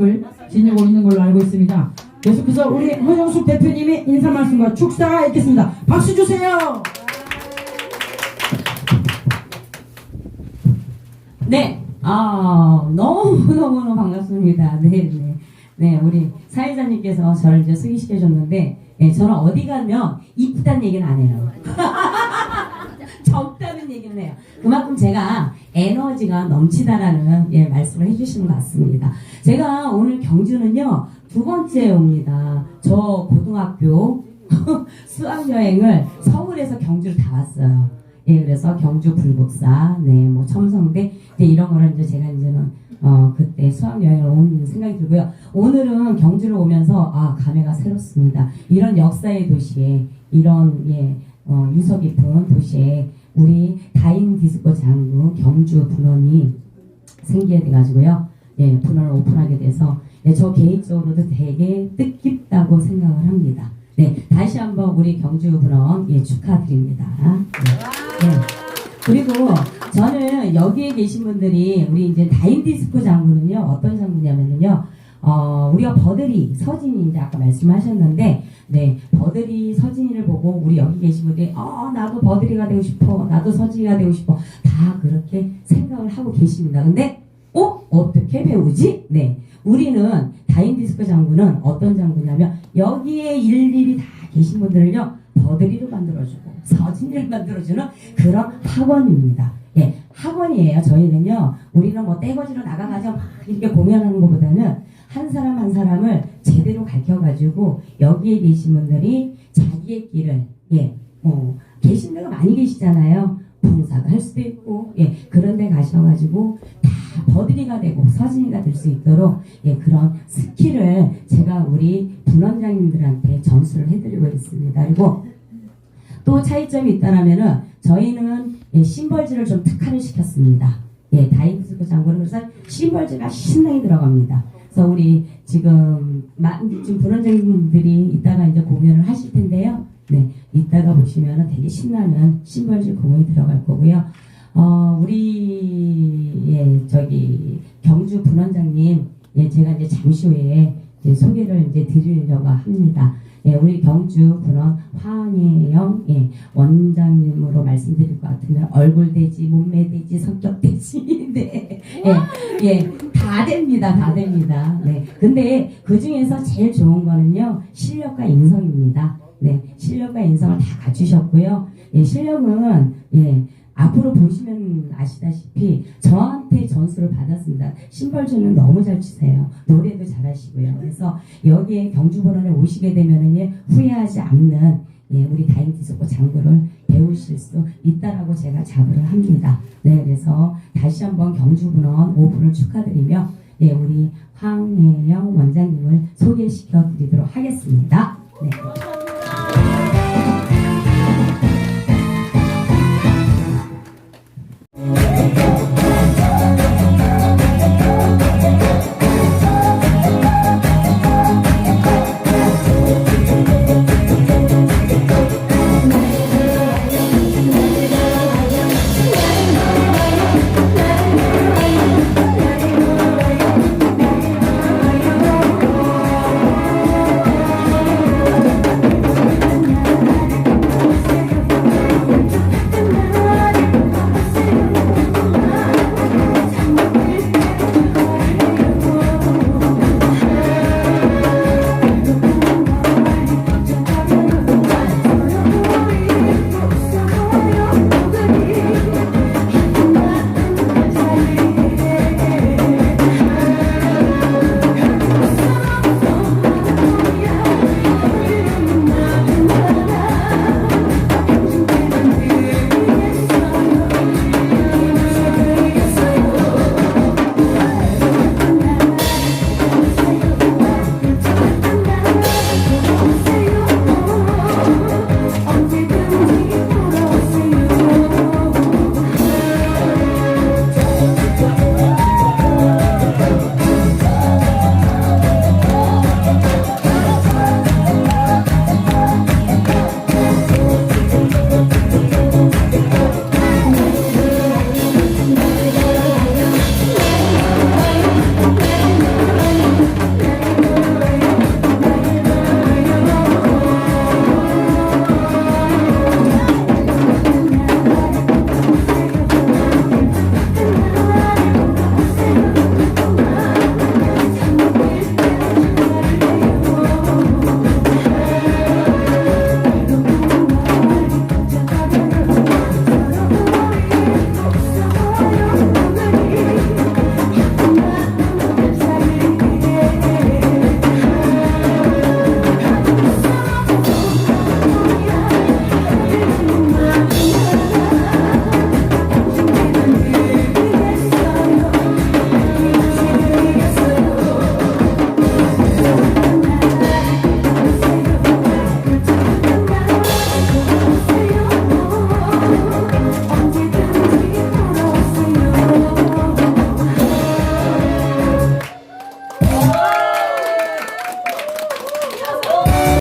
을 지니고 있는 걸로 알고 있습니다. 계속해서 우리 허정숙 대표님의 인사 말씀과 축사가 있겠습니다. 박수 주세요. 네, 아 너무 너무 너무 반갑습니다. 네, 네, 네, 우리 사회자님께서 저를 이제 소개시켜 줬는데, 네, 저는 어디 가면 이쁘다는 얘기는 안 해요. 적다는 얘기는 해요. 그만큼 제가 에너지가 넘치다라는 예, 말씀을 해주시는 것 같습니다. 제가 오늘 경주는요 두 번째 옵니다. 저 고등학교 수학 여행을 서울에서 경주를 다 왔어요. 예, 그래서 경주 불국사, 네, 뭐 첨성대, 이제 이런 거를 이제 제가 이제는 어 그때 수학 여행을 온 생각이 들고요. 오늘은 경주를 오면서 아 감회가 새롭습니다. 이런 역사의 도시에 이런 예 어, 유서 깊은 도시에 우리 다인 디스코 장구 경주 분원이 생기게 돼가지고요. 예, 분원을 오픈하게 돼서 예, 저 개인적으로도 되게 뜻깊다고 생각을 합니다. 네, 다시 한번 우리 경주 분원 예, 축하드립니다. 네. 네. 그리고 저는 여기에 계신 분들이 우리 이제 다인 디스코 장구는요 어떤 장구냐면요 어 우리가 버들이 서진이 이제 아까 말씀하셨는데 네 버들이 서진이를 보고 우리 여기 계신 분들이 어 나도 버들이가 되고 싶어 나도 서진이가 되고 싶어 다 그렇게 생각을 하고 계십니다 근데 어 어떻게 배우지 네 우리는 다인 디스코 장구는 어떤 장구냐면 여기에 일일이 다 계신 분들을요 버들이로 만들어주고 서진이를 만들어주는 그런 학원입니다. 예, 학원이에요. 저희는요, 우리는 뭐 떼거지로 나가가지고 막 이렇게 공연하는 것보다는 한 사람 한 사람을 제대로 가르쳐가지고 여기에 계신 분들이 자기의 길을, 예, 뭐, 계신 데가 많이 계시잖아요. 봉사도 할 수도 있고, 예, 그런 데 가셔가지고 다 버들이가 되고 서진이가 될 수 있도록, 예, 그런 스킬을 제가 우리 분원장님들한테 전수를 해드리고 있습니다. 그리고 또 차이점이 있다라면은 저희는 예, 심벌질을 좀 특화를 시켰습니다. 예, 다이브스크 장군은 그래서 심벌질가 신나게 들어갑니다. 그래서 우리 지금 마, 지금 분원장님들이 이따가 이제 공연을 하실 텐데요. 네, 이따가 보시면은 되게 신나는 심벌질 공연이 들어갈 거고요. 어, 우리 예, 저기 경주 분원장님 예, 제가 이제 잠시 후에 이제 소개를 이제 드리려고 합니다. 예, 우리 경주 분원 황혜영 예, 원장님으로 말씀드릴 것 같으면 얼굴 되지, 몸매 되지, 성격 되지, 네, 예, 예, 다 됩니다, 다 됩니다. 네, 근데 그 중에서 제일 좋은 거는요 실력과 인성입니다. 네, 실력과 인성을 다 갖추셨고요. 예, 실력은 예. 앞으로 보시면 아시다시피 저한테 전수를 받았습니다. 심벌 주는 너무 잘 치세요. 노래도 잘하시고요. 그래서 여기에 경주본원에 오시게 되면은 예, 후회하지 않는 예, 우리 다인디스코 장구를 배우실 수 있다라고 제가 자부를 합니다. 네, 그래서 다시 한번 경주분원 오픈을 축하드리며 예, 우리 황혜영 원장님을 소개시켜 드리도록 하겠습니다. 네.